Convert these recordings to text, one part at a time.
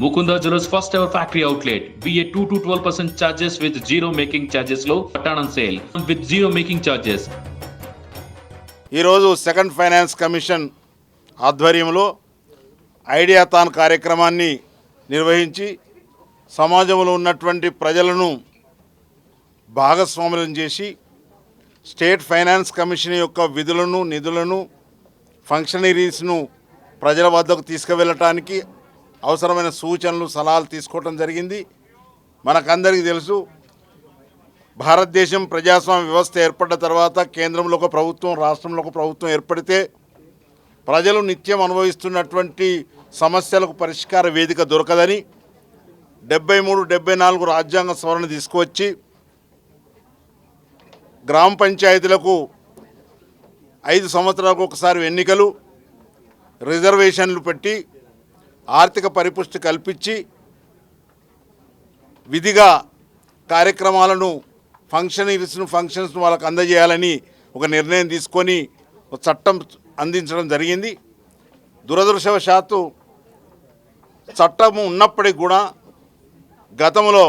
Mukunda Jewelers first ever factory outlet. BA 2 to 12% charges with zero making charges low. Pattern sale with zero making charges ఈరోజు second finance commission ఆధ్వర్యంలో ideathon కార్యక్రమాన్ని నిర్వహించి సమాజంలో ఉన్నటువంటి ప్రజలను భాగస్వాములను చేసి స్టేట్ ఫైనాన్స్ కమిషన్ యొక్క విధులను నిధులను ఫంక్షనరీస్ను ప్రజల వద్దకు తీసుకువెళ్ళటానికి అవసరమైన సూచనలు సలహాలు తీసుకోవటం జరిగింది. మనకందరికీ తెలుసు భారతదేశం ప్రజాస్వామ్య వ్యవస్థ ఏర్పడ్డ తర్వాత కేంద్రంలో ఒక ప్రభుత్వం రాష్ట్రంలో ఒక ప్రభుత్వం ఏర్పడితే ప్రజలు నిత్యం అనుభవిస్తున్నటువంటి సమస్యలకు పరిష్కార వేదిక దొరకదని డెబ్బై మూడు డెబ్బై నాలుగు రాజ్యాంగ సవరణ తీసుకువచ్చి గ్రామ పంచాయతీలకు ఐదు సంవత్సరాలకు ఒకసారి ఎన్నికలు రిజర్వేషన్లు పెట్టి ఆర్థిక పరిపుష్టి కల్పించి విధిగా కార్యక్రమాలను ఫంక్షనరీస్ను ఫంక్షన్స్ను వాళ్ళకు అందజేయాలని ఒక నిర్ణయం తీసుకొని ఒక చట్టం అందించడం జరిగింది. దురదృష్టవశాత్తు చట్టము ఉన్నప్పటికి కూడా గతంలో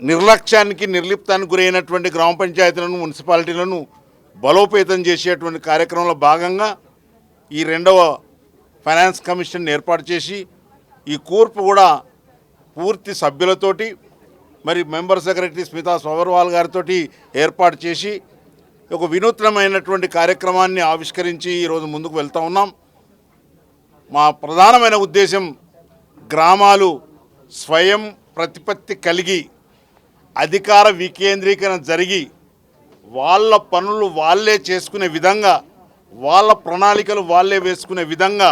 నిర్లక్ష్యానికి నిర్లిప్తానికి గురైనటువంటి గ్రామ పంచాయతీలను మున్సిపాలిటీలను బలోపేతం చేసేటువంటి కార్యక్రమంలో భాగంగా ఈ రెండవ ఫైనాన్స్ కమిషన్ ఏర్పాటు చేసి ఈ కూర్పు కూడా పూర్తి సభ్యులతోటి మరి మెంబర్ సెక్రటరీ స్మితా సోబర్వాల్ గారితో ఏర్పాటు చేసి ఒక వినూత్నమైనటువంటి కార్యక్రమాన్ని ఆవిష్కరించి ఈరోజు ముందుకు వెళ్తూ ఉన్నాం. మా ప్రధానమైన ఉద్దేశం గ్రామాలు స్వయం ప్రతిపత్తి కలిగి అధికార వికేంద్రీకరణ జరిగి వాళ్ళ పనులు వాళ్ళే చేసుకునే విధంగా వాళ్ళ ప్రణాళికలు వాళ్ళే వేసుకునే విధంగా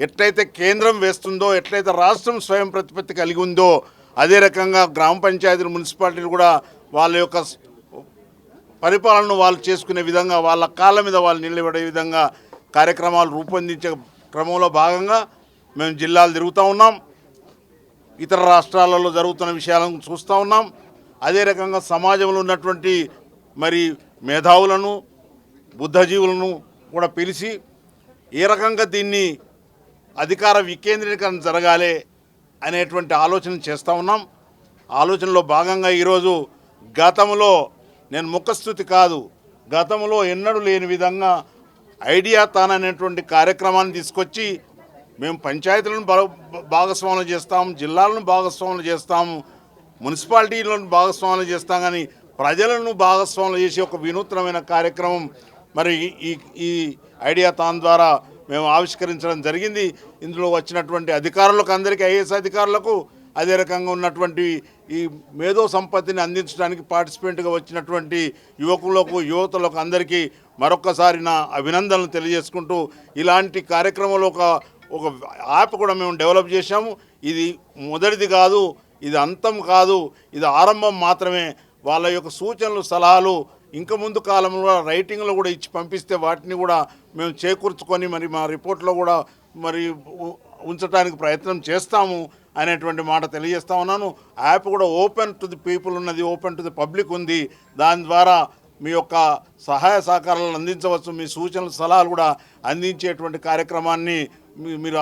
ఎట్లయితే కేంద్రం వేస్తుందో ఎట్లయితే రాష్ట్రం స్వయం ప్రతిపత్తి కలిగి ఉందో అదే రకంగా గ్రామ పంచాయతీలు మున్సిపాలిటీలు కూడా వాళ్ళ యొక్క పరిపాలన పరిపాలనను వాళ్ళు చేసుకునే విధంగా వాళ్ళ కాళ్ళ మీద వాళ్ళు నిలబడే విధంగా కార్యక్రమాలు రూపొందించే క్రమంలో భాగంగా మేము జిల్లాలు తిరుగుతూ ఉన్నాం. ఇతర రాష్ట్రాలలో జరుగుతున్న విషయాలను చూస్తూ ఉన్నాం. అదే రకంగా సమాజంలో ఉన్నటువంటి మరి మేధావులను బుద్ధజీవులను కూడా పిలిచి ఏ రకంగా దీన్ని అధికార వికేంద్రీకరణ జరగాలి అనేటువంటి ఆలోచన చేస్తూ ఉన్నాం. ఆలోచనలో భాగంగా ఈరోజు గతంలో నేను ముఖస్థుతి కాదు గతంలో ఎన్నడూ లేని విధంగా ఐడియా తాన్ అనేటువంటి కార్యక్రమాన్ని తీసుకొచ్చి మేము పంచాయతీలను బా- భాగస్వాములు చేస్తాము జిల్లాలను భాగస్వాములు చేస్తాము మున్సిపాలిటీలను భాగస్వాములు చేస్తాం కానీ ప్రజలను భాగస్వాములు చేసి ఒక వినూత్నమైన కార్యక్రమం. మరి ఈ ఈ ఐడియా తాన్ ద్వారా మేము ఆవిష్కరించడం జరిగింది. ఇందులో వచ్చినటువంటి అధికారులకు అందరికీ ఐఏఎస్ అధికారులకు అదే రకంగా ఉన్నటువంటి ఈ మేధో సంపత్తిని అందించడానికి పార్టిసిపెంట్గా వచ్చినటువంటి యువకులకు యువతలకు అందరికీ మరొక్కసారి నా అభినందనలు తెలియజేసుకుంటూ ఇలాంటి కార్యక్రమంలో ఒక ఒక యాప్ కూడా మేము డెవలప్ చేశాము. ఇది మొదటిది కాదు ఇది అంతం కాదు ఇది ఆరంభం మాత్రమే. వాళ్ళ యొక్క సూచనలు సలహాలు ఇంకా ముందు కాలంలో రైటింగ్లో కూడా ఇచ్చి పంపిస్తే వాటిని కూడా మేము చేకూర్చుకొని మరి మా రిపోర్ట్లో కూడా మరి ఉంచడానికి ప్రయత్నం చేస్తాము అనేటువంటి మాట తెలియజేస్తా ఉన్నాను. యాప్ కూడా ఓపెన్ టు ది పీపుల్ ఉన్నది ఓపెన్ టు ది పబ్లిక్ ఉంది. దాని ద్వారా మీ యొక్క సహాయ సహకారాలను అందించవచ్చు మీ సూచనలు సలహాలు కూడా అందించేటువంటి కార్యక్రమాన్ని మీ- మీరు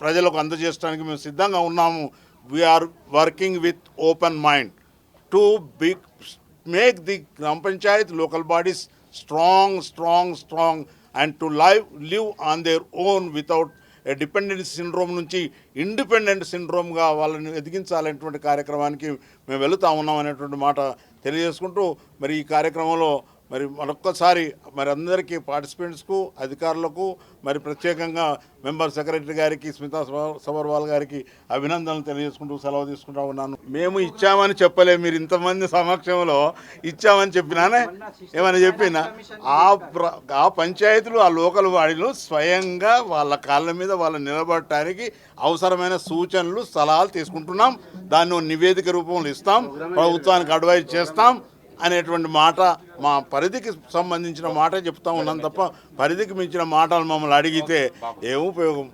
ప్రజలకు అందజేయడానికి మేము సిద్ధంగా ఉన్నాము. We are working with open mind to big make the grama panchayat local bodies strong strong strong and to live live on their own without dependent syndrome నుంచి ఇండిపెండెంట్ సిండ్రోమ్గా వాళ్ళని ఎదిగించాలనేటువంటి కార్యక్రమానికి మేము వెళుతా ఉన్నాం అనేటువంటి మాట తెలియజేసుకుంటూ మరి ఈ కార్యక్రమంలో మరి మరొక్కసారి మరి అందరికీ పార్టిసిపెంట్స్కు అధికారులకు మరి ప్రత్యేకంగా మెంబర్ సెక్రటరీ గారికి స్మితా సబర్వాల్ గారికి అభినందనలు తెలియజేసుకుంటూ సెలవు తీసుకుంటా ఉన్నాను. మేము ఇచ్చామని చెప్పలే మీరు ఇంతమంది సమక్షంలో ఇచ్చామని చెప్పినానే ఏమని చెప్పినా ఆ ప్ర- ఆ పంచాయతీలు ఆ లోకల్ వాడిలు స్వయంగా వాళ్ళ కాళ్ళ మీద వాళ్ళు నిలబడటానికి అవసరమైన సూచనలు సలహాలు తీసుకుంటున్నాం. దాన్ని నివేదిక రూపంలో ఇస్తాం. ప్రభుత్వానికి అడ్వైజ్ చేస్తాం. అనేటువంటి మాట మా పరిధికి సంబంధించిన మాట చెప్తా ఉన్నాం తప్ప పరిధికి మించిన మాటలు మమ్మల్ని అడిగితే ఏం ఉపయోగం?